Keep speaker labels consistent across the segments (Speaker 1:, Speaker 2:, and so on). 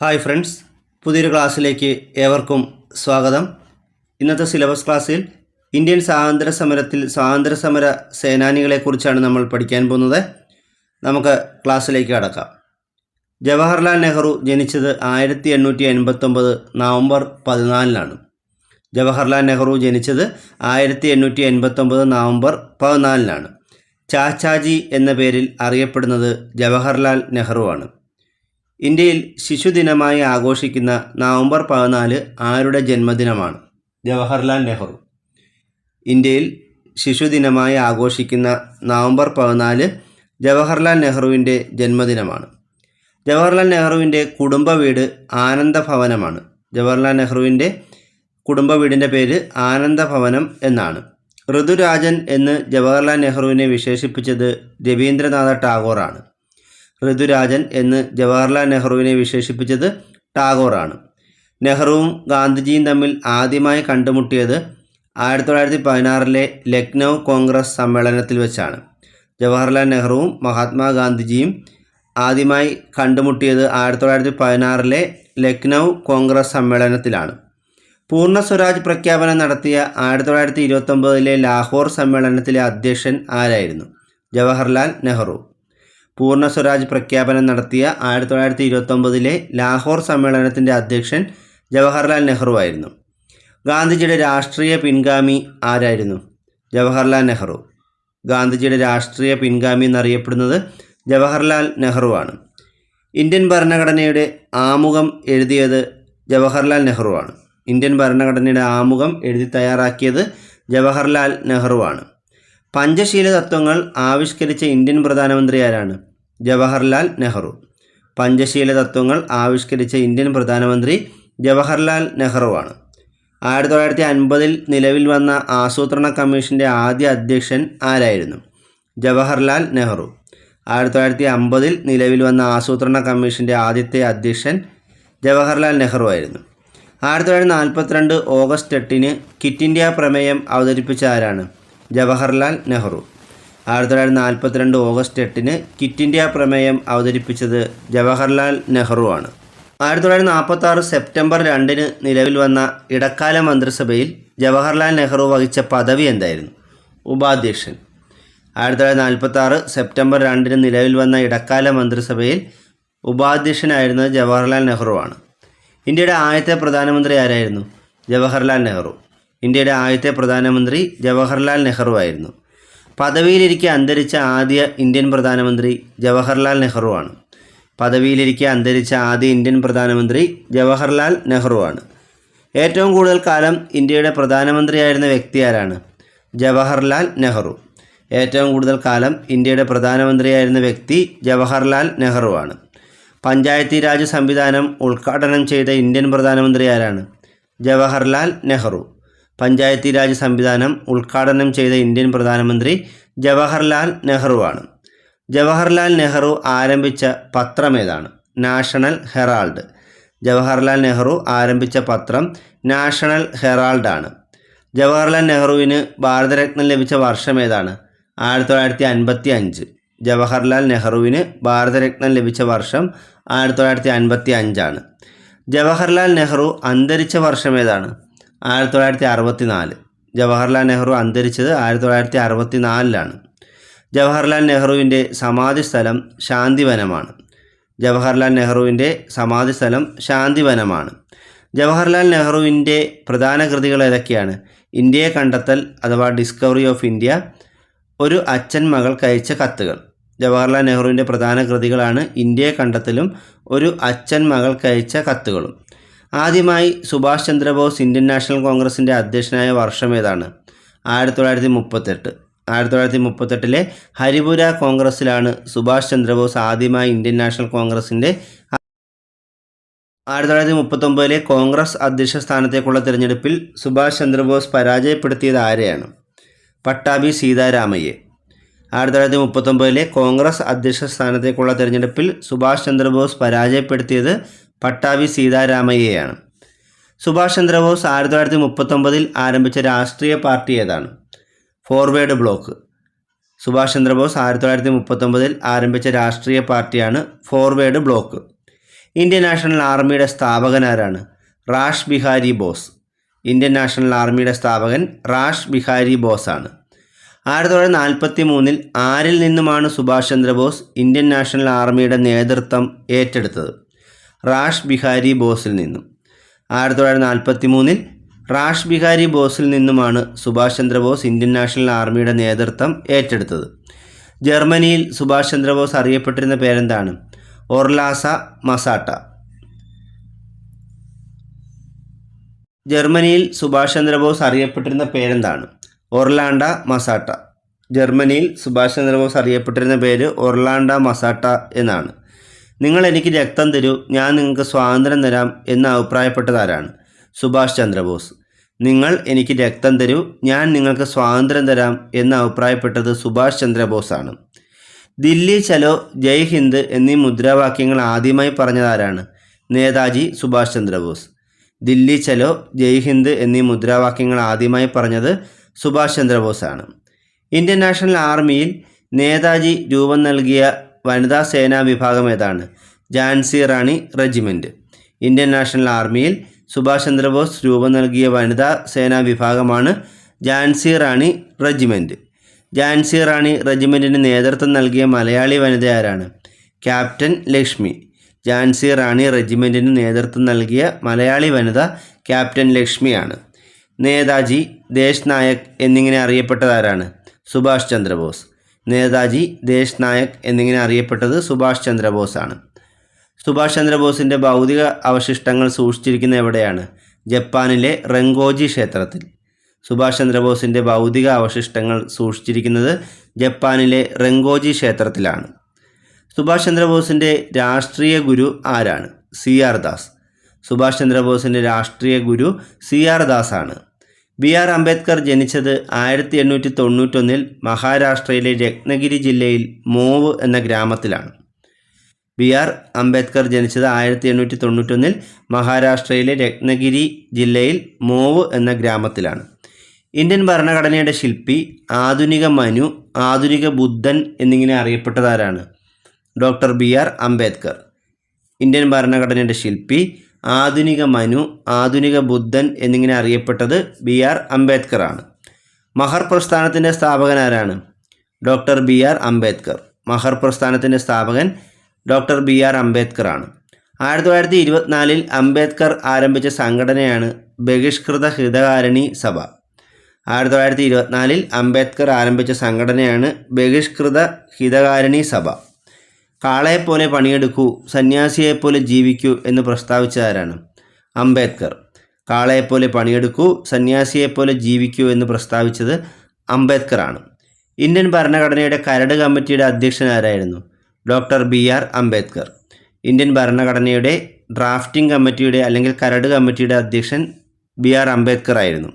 Speaker 1: Hi friends പുതിയൊരു ക്ലാസ്സിലേക്ക് ഏവർക്കും സ്വാഗതം. ഇന്നത്തെ സിലബസ് ക്ലാസ്സിൽ ഇന്ത്യൻ സ്വാതന്ത്ര്യ സമരത്തിൽ സ്വാതന്ത്ര്യ സമര സേനാനികളെക്കുറിച്ചാണ് നമ്മൾ പഠിക്കാൻ പോകുന്നത്. നമുക്ക് ക്ലാസ്സിലേക്ക് കടക്കാം. ജവഹർലാൽ നെഹ്റു ജനിച്ചത് ആയിരത്തി എണ്ണൂറ്റി എൺപത്തൊമ്പത് നവംബർ പതിനാലിനാണ്. ജവഹർലാൽ നെഹ്റു ജനിച്ചത് ആയിരത്തി എണ്ണൂറ്റി എൺപത്തൊമ്പത് നവംബർ പതിനാലിനാണ്. ചാച്ചാജി എന്ന പേരിൽ അറിയപ്പെടുന്നത് ജവഹർലാൽ നെഹ്റുവാണ്. ഇന്ത്യയിൽ ശിശുദിനമായി ആഘോഷിക്കുന്ന നവംബർ പതിനാല് ആരുടെ ജന്മദിനമാണ്? ജവഹർലാൽ നെഹ്റു. ഇന്ത്യയിൽ ശിശുദിനമായി ആഘോഷിക്കുന്ന നവംബർ പതിനാല് ജവഹർലാൽ നെഹ്റുവിന്റെ ജന്മദിനമാണ്. ജവഹർലാൽ നെഹ്റുവിന്റെ കുടുംബ വീട് ആനന്ദഭവനമാണ് ജവഹർലാൽ നെഹ്റുവിന്റെ കുടുംബ വീടിന്റെ പേര് ആനന്ദഭവനം എന്നാണ്. ഋതുരാജൻ എന്ന് ജവഹർലാൽ നെഹ്റുവിനെ വിശേഷിപ്പിച്ചത് രവീന്ദ്രനാഥ ടാഗോറാണ്. ഋതുരാജൻ എന്ന് ജവഹർലാൽ നെഹ്റുവിനെ വിശേഷിപ്പിച്ചത് ടാഗോറാണ്. നെഹ്റുവും ഗാന്ധിജിയും തമ്മിൽ ആദ്യമായി കണ്ടുമുട്ടിയത് ആയിരത്തി തൊള്ളായിരത്തി പതിനാറിലെ ലക്നൗ കോൺഗ്രസ് സമ്മേളനത്തിൽ വെച്ചാണ്. ജവഹർലാൽ നെഹ്റുവും മഹാത്മാഗാന്ധിജിയും ആദ്യമായി കണ്ടുമുട്ടിയത് ആയിരത്തി തൊള്ളായിരത്തി പതിനാറിലെ ലക്നൗ കോൺഗ്രസ് സമ്മേളനത്തിലാണ്. പൂർണ സ്വരാജ് പ്രഖ്യാപനം നടത്തിയ ആയിരത്തി തൊള്ളായിരത്തി ഇരുപത്തൊമ്പതിലെ ലാഹോർ സമ്മേളനത്തിലെ അധ്യക്ഷൻ ആരായിരുന്നു? ജവഹർലാൽ നെഹ്റു. പൂർണ സ്വരാജ് പ്രഖ്യാപനം നടത്തിയ ആയിരത്തി തൊള്ളായിരത്തി ഇരുപത്തൊമ്പതിലെ ലാഹോർ സമ്മേളനത്തിന്റെ അധ്യക്ഷൻ ജവഹർലാൽ നെഹ്റു ആയിരുന്നു. ഗാന്ധിജിയുടെ രാഷ്ട്രീയ പിൻഗാമി ആരായിരുന്നു? ജവഹർലാൽ നെഹ്റു. ഗാന്ധിജിയുടെ രാഷ്ട്രീയ പിൻഗാമി എന്നറിയപ്പെടുന്നത് ജവഹർലാൽ നെഹ്റുവാണ് ഇന്ത്യൻ ഭരണഘടനയുടെ ആമുഖം എഴുതിയത് ജവഹർലാൽ നെഹ്റുവാണ് ഇന്ത്യൻ ഭരണഘടനയുടെ ആമുഖം എഴുതി തയ്യാറാക്കിയത് ജവഹർലാൽ നെഹ്റുവാണ് പഞ്ചശീല തത്വങ്ങൾ ആവിഷ്കരിച്ച ഇന്ത്യൻ പ്രധാനമന്ത്രി ആരാണ്? ജവഹർലാൽ നെഹ്റു. പഞ്ചശീല തത്വങ്ങൾ ആവിഷ്കരിച്ച ഇന്ത്യൻ പ്രധാനമന്ത്രി ജവഹർലാൽ നെഹ്റുവാണ് ആയിരത്തി തൊള്ളായിരത്തി അൻപതിൽ നിലവിൽ വന്ന ആസൂത്രണ കമ്മീഷന്റെ ആദ്യ അധ്യക്ഷൻ ആരായിരുന്നു? ജവഹർലാൽ നെഹ്റു. ആയിരത്തി തൊള്ളായിരത്തി അമ്പതിൽ നിലവിൽ വന്ന ആസൂത്രണ കമ്മീഷന്റെ ആദ്യത്തെ അധ്യക്ഷൻ ജവഹർലാൽ നെഹ്റു ആയിരുന്നു. ആയിരത്തി തൊള്ളായിരത്തി നാൽപ്പത്തിരണ്ട് ഓഗസ്റ്റ് എട്ടിന് കിറ്റ് ഇന്ത്യ പ്രമേയം അവതരിപ്പിച്ച ആരാണ്? ജവഹർലാൽ നെഹ്റു. ആയിരത്തി തൊള്ളായിരത്തി നാൽപ്പത്തിരണ്ട് ഓഗസ്റ്റ് എട്ടിന് കിറ്റ് ഇന്ത്യ പ്രമേയം അവതരിപ്പിച്ചത് ജവഹർലാൽ നെഹ്റു ആണ്. ആയിരത്തി തൊള്ളായിരത്തി നാൽപ്പത്തി ആറ് സെപ്റ്റംബർ രണ്ടിന് നിലവിൽ വന്ന ഇടക്കാല മന്ത്രിസഭയിൽ ജവഹർലാൽ നെഹ്റു വഹിച്ച പദവി എന്തായിരുന്നു? ഉപാധ്യക്ഷൻ. ആയിരത്തി തൊള്ളായിരത്തി നാൽപ്പത്തി ആറ് സെപ്റ്റംബർ രണ്ടിന് നിലവിൽ വന്ന ഇടക്കാല മന്ത്രിസഭയിൽ ഉപാധ്യക്ഷനായിരുന്നത് ജവഹർലാൽ നെഹ്റു ആണ്. ഇന്ത്യയുടെ ആദ്യത്തെ പ്രധാനമന്ത്രി ആരായിരുന്നു? ജവഹർലാൽ നെഹ്റു. ഇന്ത്യയുടെ ആദ്യത്തെ പ്രധാനമന്ത്രി ജവഹർലാൽ നെഹ്റു ആയിരുന്നു. പദവിയിലിരിക്കെ അന്തരിച്ച ആദ്യ ഇന്ത്യൻ പ്രധാനമന്ത്രി ജവഹർലാൽ നെഹ്റു ആണ്. പദവിയിലിരിക്കെ അന്തരിച്ച ആദ്യ ഇന്ത്യൻ പ്രധാനമന്ത്രി ജവഹർലാൽ നെഹ്റു ആണ്. ഏറ്റവും കൂടുതൽ കാലം ഇന്ത്യയുടെ പ്രധാനമന്ത്രിയായിരുന്ന വ്യക്തി ആരാണ്? ജവഹർലാൽ നെഹ്റു. ഏറ്റവും കൂടുതൽ കാലം ഇന്ത്യയുടെ പ്രധാനമന്ത്രിയായിരുന്ന വ്യക്തി ജവഹർലാൽ നെഹ്റു ആണ്. പഞ്ചായത്തി രാജ് സംവിധാനം ഉദ്ഘാടനം ചെയ്ത ഇന്ത്യൻ പ്രധാനമന്ത്രി ആരാണ്? ജവഹർലാൽ നെഹ്റു. പഞ്ചായത്തി രാജ് സംവിധാനം ഉദ്ഘാടനം ചെയ്ത ഇന്ത്യൻ പ്രധാനമന്ത്രി ജവഹർലാൽ നെഹ്റു ആണ് ജവഹർലാൽ നെഹ്റു ആരംഭിച്ച പത്രം ഏതാണ്? National Herald. ജവഹർലാൽ നെഹ്റു ആരംഭിച്ച പത്രം നാഷണൽ ഹെറാൾഡ് ആണ്. ജവഹർലാൽ നെഹ്റുവിന് ഭാരതരത്നം ലഭിച്ച വർഷം ഏതാണ്? ആയിരത്തി തൊള്ളായിരത്തി അൻപത്തി അഞ്ച് ജവഹർലാൽ നെഹ്റുവിന് ഭാരതരത്നം ലഭിച്ച വർഷം ആയിരത്തി തൊള്ളായിരത്തി അൻപത്തി അഞ്ചാണ് ജവഹർലാൽ നെഹ്റു അന്തരിച്ച വർഷം ഏതാണ്? ആയിരത്തി തൊള്ളായിരത്തി അറുപത്തി നാല് ജവഹർലാൽ നെഹ്റു അന്തരിച്ചത് ആയിരത്തി തൊള്ളായിരത്തി അറുപത്തി നാലിലാണ് ജവഹർലാൽ നെഹ്റുവിന്റെ സമാധി സ്ഥലം ശാന്തിവനമാണ്. ജവഹർലാൽ നെഹ്റുവിന്റെ സമാധി സ്ഥലം ശാന്തിവനമാണ്. ജവഹർലാൽ നെഹ്റുവിന്റെ പ്രധാന കൃതികൾ ഏതൊക്കെയാണ്? ഇന്ത്യയെ കണ്ടെത്തൽ അഥവാ ഡിസ്കവറി ഓഫ് ഇന്ത്യ ഒരു അച്ഛൻ മകൾ കഴിച്ച കത്തുകൾ. ജവഹർലാൽ നെഹ്റുവിന്റെ പ്രധാന കൃതികളാണ് ഇന്ത്യയെ കണ്ടെത്തലും ഒരു അച്ഛൻ മകൾ കഴിച്ച കത്തുകളും. ആദ്യമായി സുഭാഷ് ചന്ദ്രബോസ് ഇന്ത്യൻ നാഷണൽ കോൺഗ്രസിന്റെ അധ്യക്ഷനായ വർഷം ഏതാണ്? ആയിരത്തി തൊള്ളായിരത്തി മുപ്പത്തെട്ട് ആയിരത്തി തൊള്ളായിരത്തി മുപ്പത്തെട്ടിലെ ഹരിപുര കോൺഗ്രസ്സിലാണ് സുഭാഷ് ചന്ദ്രബോസ് ആദ്യമായി ഇന്ത്യൻ നാഷണൽ കോൺഗ്രസിന്റെ ആയിരത്തി തൊള്ളായിരത്തി മുപ്പത്തൊമ്പതിലെ കോൺഗ്രസ് അധ്യക്ഷ സ്ഥാനത്തേക്കുള്ള തിരഞ്ഞെടുപ്പിൽ സുഭാഷ് ചന്ദ്രബോസ് പരാജയപ്പെടുത്തിയത് ആരെയാണ്? പട്ടാഭി സീതാരാമയ്യെ. ആയിരത്തി തൊള്ളായിരത്തി മുപ്പത്തൊമ്പതിലെ കോൺഗ്രസ് അധ്യക്ഷ സ്ഥാനത്തേക്കുള്ള തിരഞ്ഞെടുപ്പിൽ സുഭാഷ് ചന്ദ്രബോസ് പരാജയപ്പെടുത്തിയത് പട്ടാഭി സീതാരാമയ്യയാണ്. സുഭാഷ് ചന്ദ്രബോസ് ആയിരത്തി തൊള്ളായിരത്തി മുപ്പത്തൊമ്പതിൽ ആരംഭിച്ച രാഷ്ട്രീയ പാർട്ടി ഏതാണ്? Forward block. സുഭാഷ് ചന്ദ്രബോസ് ആയിരത്തി തൊള്ളായിരത്തി മുപ്പത്തൊമ്പതിൽ ആരംഭിച്ച രാഷ്ട്രീയ പാർട്ടിയാണ് ഫോർവേഡ് ബ്ലോക്ക്. ഇന്ത്യൻ നാഷണൽ ആർമിയുടെ സ്ഥാപകൻ ആരാണ്? റാഷ് ബിഹാരി ബോസ്. ഇന്ത്യൻ നാഷണൽ ആർമിയുടെ സ്ഥാപകൻ റാഷ് ബിഹാരി ബോസ് ആണ്. ആയിരത്തി തൊള്ളായിരത്തി നാൽപ്പത്തി മൂന്നിൽ ആരിൽ നിന്നുമാണ് സുഭാഷ് ചന്ദ്രബോസ് ഇന്ത്യൻ നാഷണൽ ആർമിയുടെ നേതൃത്വം ഏറ്റെടുത്തത്? റാഷ് ബിഹാരി ബോസിൽ നിന്നും. ആയിരത്തി തൊള്ളായിരത്തി നാൽപ്പത്തി മൂന്നിൽ റാഷ് ബിഹാരി ബോസിൽ നിന്നുമാണ് സുഭാഷ് ചന്ദ്രബോസ് ഇന്ത്യൻ നാഷണൽ ആർമിയുടെ നേതൃത്വം ഏറ്റെടുത്തത്. ജർമ്മനിയിൽ സുഭാഷ് ചന്ദ്രബോസ് അറിയപ്പെട്ടിരുന്ന പേരെന്താണ്? ഒർലാസ മസാട്ട. ജർമ്മനിയിൽ സുഭാഷ് ചന്ദ്രബോസ് അറിയപ്പെട്ടിരുന്ന പേരെന്താണ്? ഒർലാണ്ട മസാട്ട. ജർമ്മനിയിൽ സുഭാഷ് ചന്ദ്രബോസ് അറിയപ്പെട്ടിരുന്ന പേര് ഒർലാണ്ട മസാട്ട എന്നാണ്. നിങ്ങൾ എനിക്ക് രക്തം തരൂ ഞാൻ നിങ്ങൾക്ക് സ്വാതന്ത്ര്യം തരാം എന്ന് അഭിപ്രായപ്പെട്ടതാരാണ്? സുഭാഷ് ചന്ദ്രബോസ്. നിങ്ങൾ എനിക്ക് രക്തം തരൂ ഞാൻ നിങ്ങൾക്ക് സ്വാതന്ത്ര്യം തരാം എന്ന് അഭിപ്രായപ്പെട്ടത് സുഭാഷ് ചന്ദ്രബോസാണ്. ദില്ലി ചലോ ജയ് ഹിന്ദ് എന്നീ മുദ്രാവാക്യങ്ങൾ ആദ്യമായി പറഞ്ഞതാരാണ്? നേതാജി സുഭാഷ് ചന്ദ്രബോസ്. ദില്ലി ചലോ ജയ് ഹിന്ദ് എന്നീ മുദ്രാവാക്യങ്ങൾ ആദ്യമായി പറഞ്ഞത് സുഭാഷ് ചന്ദ്രബോസാണ്. ഇന്ത്യൻ നാഷണൽ ആർമിയിൽ നേതാജി രൂപം നൽകിയ വനിതാ സേനാ വിഭാഗം ഏതാണ്? Jhansi Rani regiment Indian national ആർമിയിൽ സുഭാഷ് ചന്ദ്രബോസ് രൂപം നൽകിയ വനിതാ സേനാ വിഭാഗമാണ് ജാൻസി റാണി റെജിമെന്റ് ജാൻസി റാണി റെജിമെന്റിന് നേതൃത്വം നൽകിയ മലയാളി വനിത ആരാണ്? ക്യാപ്റ്റൻ ലക്ഷ്മി. ജാൻസി റാണി റെജിമെന്റിന് നേതൃത്വം നൽകിയ മലയാളി വനിത ക്യാപ്റ്റൻ ലക്ഷ്മിയാണ്. നേതാജി ദേശ് നായക് എന്നിങ്ങനെ അറിയപ്പെട്ടതാരാണ്? സുഭാഷ് ചന്ദ്രബോസ്. നേതാജി ദേശ് നായക് എന്നിങ്ങനെ അറിയപ്പെട്ടത് സുഭാഷ് ചന്ദ്രബോസ് ആണ് സുഭാഷ് ചന്ദ്രബോസിന്റെ ഭൗതിക അവശിഷ്ടങ്ങൾ സൂക്ഷിച്ചിരിക്കുന്ന എവിടെയാണ്? ജപ്പാനിലെ റെങ്കോജി ക്ഷേത്രത്തിൽ. സുഭാഷ് ചന്ദ്രബോസിന്റെ ഭൗതിക അവശിഷ്ടങ്ങൾ സൂക്ഷിച്ചിരിക്കുന്നത് ജപ്പാനിലെ റെങ്കോജി ക്ഷേത്രത്തിലാണ്. സുഭാഷ് ചന്ദ്രബോസിന്റെ രാഷ്ട്രീയ ഗുരു ആരാണ്? C R Das. സുഭാഷ് ചന്ദ്രബോസിന്റെ രാഷ്ട്രീയ ഗുരു സി ആർ ദാസാണ്. ബി ആർ അംബേദ്കർ ജനിച്ചത് ആയിരത്തി എണ്ണൂറ്റി തൊണ്ണൂറ്റൊന്നിൽ മഹാരാഷ്ട്രയിലെ രത്നഗിരി ജില്ലയിൽ മോവ് എന്ന ഗ്രാമത്തിലാണ്. ബി ആർ അംബേദ്കർ ജനിച്ചത് ആയിരത്തി എണ്ണൂറ്റി തൊണ്ണൂറ്റൊന്നിൽ മഹാരാഷ്ട്രയിലെ രത്നഗിരി ജില്ലയിൽ മോവ് എന്ന ഗ്രാമത്തിലാണ്. ഇന്ത്യൻ ഭരണഘടനയുടെ ശില്പി ആധുനിക മനു ആധുനിക ബുദ്ധൻ എന്നിങ്ങനെ അറിയപ്പെട്ടതാരാണ് doctor B R Ambedkar. Indian ഭരണഘടനയുടെ ശില്പി ആധുനിക മനു ആധുനിക ബുദ്ധൻ എന്നിങ്ങനെ അറിയപ്പെട്ടത് ബി ആർ അംബേദ്കർ ആണ്. മഹർ പ്രസ്ഥാനത്തിന്റെ സ്ഥാപകൻ ആരാണ്? Doctor B R Ambedkar. മഹർ പ്രസ്ഥാനത്തിന്റെ സ്ഥാപകൻ ഡോക്ടർ ബി ആർ അംബേദ്കർ ആണ്. ആയിരത്തി തൊള്ളായിരത്തി ഇരുപത്തിനാലിൽ അംബേദ്കർ ആരംഭിച്ച സംഘടനയാണ് ബഹിഷ്കൃത ഹിതകാരിണി സഭ. ആയിരത്തി തൊള്ളായിരത്തി ഇരുപത്തിനാലിൽ അംബേദ്കർ ആരംഭിച്ച സംഘടനയാണ് ബഹിഷ്കൃത ഹിതകാരിണി സഭ. കാളയെപ്പോലെ പണിയെടുക്കൂ സന്യാസിയെപ്പോലെ ജീവിക്കൂ എന്ന് പ്രസ്താവിച്ചതാരാണ്? അംബേദ്കർ. കാളയെപ്പോലെ പണിയെടുക്കൂ സന്യാസിയെപ്പോലെ ജീവിക്കൂ എന്ന് പ്രസ്താവിച്ചത് അംബേദ്കർ ആണ് ഇന്ത്യൻ ഭരണഘടനയുടെ കരട് കമ്മിറ്റിയുടെ അധ്യക്ഷൻ ആരായിരുന്നു? Doctor B R Ambedkar. Indian ഭരണഘടനയുടെ ഡ്രാഫ്റ്റിംഗ് കമ്മിറ്റിയുടെ അല്ലെങ്കിൽ കരട് കമ്മിറ്റിയുടെ അധ്യക്ഷൻ ബി ആർ അംബേദ്കർ ആയിരുന്നു.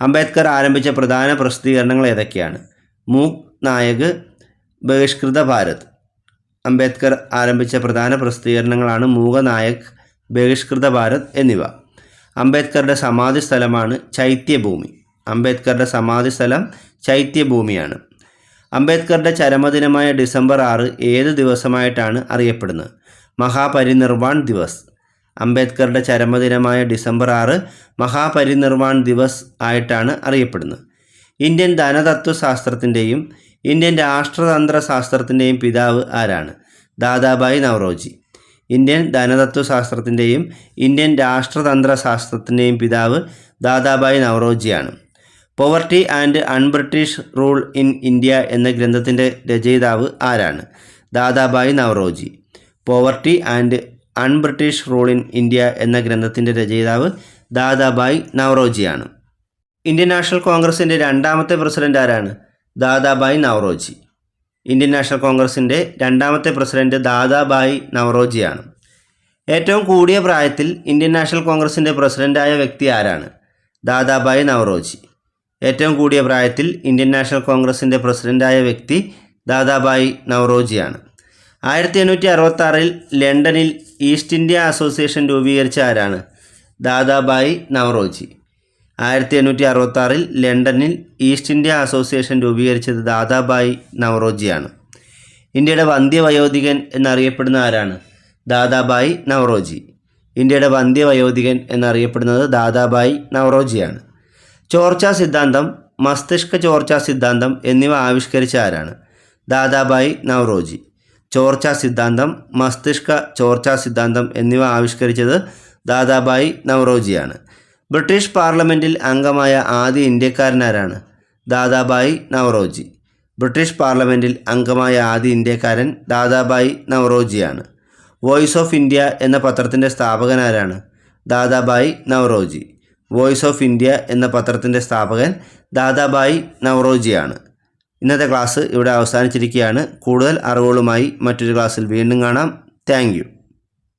Speaker 1: അംബേദ്കർ ആരംഭിച്ച പ്രധാന പ്രസിദ്ധീകരണങ്ങൾ ഏതൊക്കെയാണ്? മൂക് നായക് ബഹിഷ്കൃത ഭാരത്. അംബേദ്കർ ആരംഭിച്ച പ്രധാന പ്രസിദ്ധീകരണങ്ങളാണ് മൂകനായക് ബഹിഷ്കൃത ഭാരത് എന്നിവ. അംബേദ്കറുടെ സമാധി സ്ഥലമാണ് ചൈത്യഭൂമി. അംബേദ്കറുടെ സമാധി സ്ഥലം ചൈത്യഭൂമിയാണ്. അംബേദ്കറുടെ ചരമദിനമായ ഡിസംബർ ആറ് ഏത് ദിവസമായിട്ടാണ് അറിയപ്പെടുന്നത്? മഹാപരിനിർവാൺ ദിവസ്. അംബേദ്കറുടെ ചരമദിനമായ ഡിസംബർ ആറ് മഹാപരിനിർവാൺ ദിവസ് ആയിട്ടാണ് അറിയപ്പെടുന്നത്. ഇന്ത്യൻ ധനതത്വശാസ്ത്രത്തിന്റെയും ഇന്ത്യൻ രാഷ്ട്രതന്ത്ര ശാസ്ത്രത്തിന്റെയും പിതാവ് ആരാണ്? ദാദാബായി നവറോജി. ഇന്ത്യൻ ധനതത്വശാസ്ത്രത്തിന്റെയും ഇന്ത്യൻ രാഷ്ട്രതന്ത്ര ശാസ്ത്രത്തിന്റെയും പിതാവ് Dadabhai നവറോജിയാണ്. Poverty and un-British rule in India എന്ന ഗ്രന്ഥത്തിന്റെ രചയിതാവ് ആരാണ്? Dadabhai Naoroji. Poverty and un-British rule in India എന്ന ഗ്രന്ഥത്തിന്റെ രചയിതാവ് ദാദാബായി നവറോജിയാണ്. ഇന്ത്യൻ നാഷണൽ കോൺഗ്രസിന്റെ രണ്ടാമത്തെ പ്രസിഡന്റ് ആരാണ്? ദാദാബായി നവറോജി. ഇന്ത്യൻ നാഷണൽ കോൺഗ്രസിന്റെ രണ്ടാമത്തെ പ്രസിഡന്റ് ദാദാബായി നവറോജിയാണ്. ഏറ്റവും കൂടിയ പ്രായത്തിൽ ഇന്ത്യൻ നാഷണൽ കോൺഗ്രസിന്റെ പ്രസിഡന്റായ വ്യക്തി ആരാണ്? ദാദാബായി നവറോജി. ഏറ്റവും കൂടിയ പ്രായത്തിൽ ഇന്ത്യൻ നാഷണൽ കോൺഗ്രസിന്റെ പ്രസിഡന്റായ വ്യക്തി ദാദാബായി നവറോജിയാണ്. ആയിരത്തി എണ്ണൂറ്റി അറുപത്താറിൽ ലണ്ടനിൽ ഈസ്റ്റ് ഇന്ത്യ അസോസിയേഷൻ രൂപീകരിച്ച ആരാണ്? ദാദാബായി നവറോജി. ആയിരത്തി എണ്ണൂറ്റി അറുപത്തി ആറിൽ ലണ്ടനിൽ ഈസ്റ്റ് ഇന്ത്യ അസോസിയേഷൻ രൂപീകരിച്ചത് ദാദാബായി നവറോജിയാണ്. ഇന്ത്യയുടെ വന്ധ്യവയോധികൻ എന്നറിയപ്പെടുന്ന ആരാണ്? ദാദാബായി നവറോജി. ഇന്ത്യയുടെ വന്ധ്യവയോധികൻ എന്നറിയപ്പെടുന്നത് ദാദാബായി നവറോജിയാണ്. ചോർച്ചാ സിദ്ധാന്തം മസ്തിഷ്ക ചോർച്ചാ സിദ്ധാന്തം എന്നിവ ആവിഷ്കരിച്ച ആരാണ്? ദാദാബായി നവറോജി. ചോർച്ചാ സിദ്ധാന്തം മസ്തിഷ്ക ചോർച്ചാ സിദ്ധാന്തം എന്നിവ ആവിഷ്കരിച്ചത് ദാദാബായി നവറോജിയാണ്. ബ്രിട്ടീഷ് പാർലമെന്റിൽ അംഗമായ ആദ്യ ഇന്ത്യക്കാരനാരാണ്? ദാദാബായി നവറോജി. ബ്രിട്ടീഷ് പാർലമെന്റിൽ അംഗമായ ആദ്യ ഇന്ത്യക്കാരൻ ദാദാബായി നവറോജിയാണ്. വോയിസ് ഓഫ് ഇന്ത്യ എന്ന പത്രത്തിന്റെ സ്ഥാപകനാരാണ് Dadabhai Naoroji. Voice of India എന്ന പത്രത്തിന്റെ സ്ഥാപകൻ ദാദാബായി നവറോജിയാണ്. ഇന്നത്തെ ക്ലാസ് ഇവിടെ അവസാനിച്ചിരിക്കുകയാണ്. കൂടുതൽ അറിവുകളുമായി മറ്റൊരു ക്ലാസ്സിൽ വീണ്ടും കാണാം. താങ്ക്